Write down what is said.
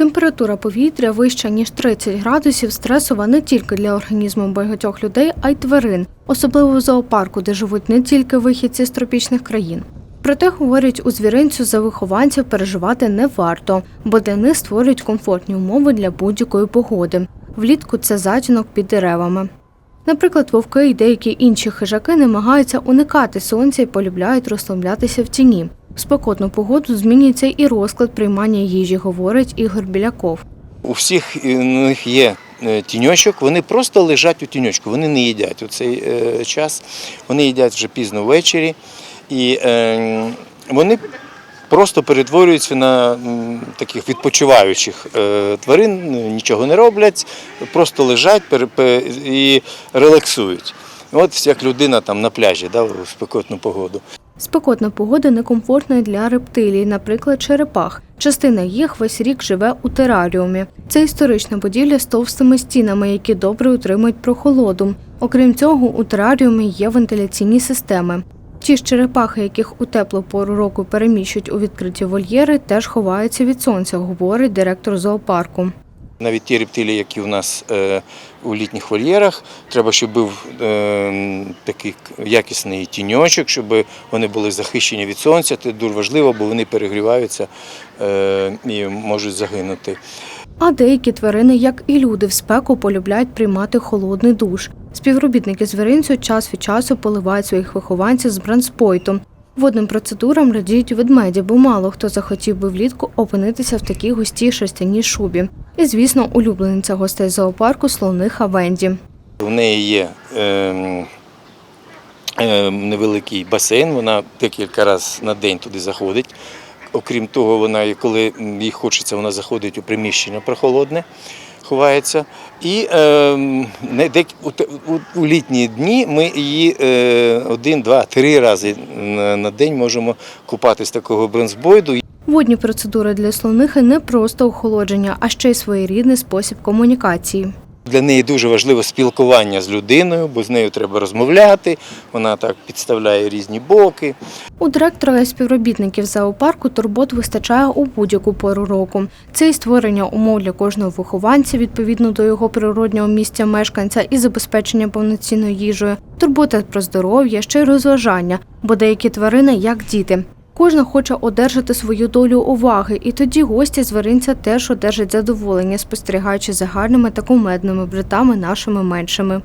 Температура повітря вища ніж 30 градусів стресова не тільки для організму багатьох людей, а й тварин, особливо в зоопарку, де живуть не тільки вихідці з тропічних країн. Проте, говорять, у звіринцю за вихованців переживати не варто, бо для них створюють комфортні умови для будь-якої погоди. Влітку це затінок під деревами. Наприклад, вовки і деякі інші хижаки намагаються уникати сонця і полюбляють розслаблятися в тіні. В спекотну погоду змінюється і розклад приймання їжі, говорить Ігор Біляков. У всіх у них є е, тіньочок, вони просто лежать у тіньочку, вони не їдять у цей е, час. Вони їдять вже пізно ввечері, і е, вони просто перетворюються на таких відпочиваючих тварин, нічого не роблять, просто лежать і релаксують. От як людина там на пляжі да, у спекотну погоду. Спекотна погода некомфортна для рептилій, наприклад, черепах. Частина їх весь рік живе у тераріумі. Це історична будівля з товстими стінами, які добре утримують прохолоду. Окрім цього, у тераріумі є вентиляційні системи. Ті ж черепахи, яких у теплу пору року переміщують у відкриті вольєри, теж ховаються від сонця, говорить директор зоопарку. Навіть ті рептилії, які у нас е, у літніх вольєрах, треба, щоб був е, такий якісний тіньочок, щоб вони були захищені від сонця. Це дуже важливо, бо вони перегріваються е, і можуть загинути. А деякі тварини, як і люди, в спеку полюбляють приймати холодний душ. Співробітники звіринцю час від часу поливають своїх вихованців з бранспойтом. Водним процедурам радіють ведмеді, бо мало хто захотів би влітку опинитися в такій густій шерстяній шубі. І, звісно, улюблениця гостей зоопарку слониха Венді. У неї є е, е, невеликий басейн, вона декілька разів на день туди заходить. Окрім того, вона, коли їй хочеться, вона заходить у приміщення прохолодне, ховається. І е, у, літні дні ми її е, один, два, три рази на день можемо купати з такого бронзбойду. Водні процедури для слонихи не просто охолодження, а ще й своєрідний спосіб комунікації. Для неї дуже важливо спілкування з людиною, бо з нею треба розмовляти. Вона так підставляє різні боки. У директора і співробітників зоопарку турбот вистачає у будь-яку пору року. Це і створення умов для кожного вихованця відповідно до його природнього місця мешканця і забезпечення повноцінною їжею, турбота про здоров'я, ще й розважання, бо деякі тварини як діти. Кожна хоче одержати свою долю уваги, і тоді гості зверинця теж одержать задоволення, спостерігаючи за гарними та кумедними братами нашими меншими.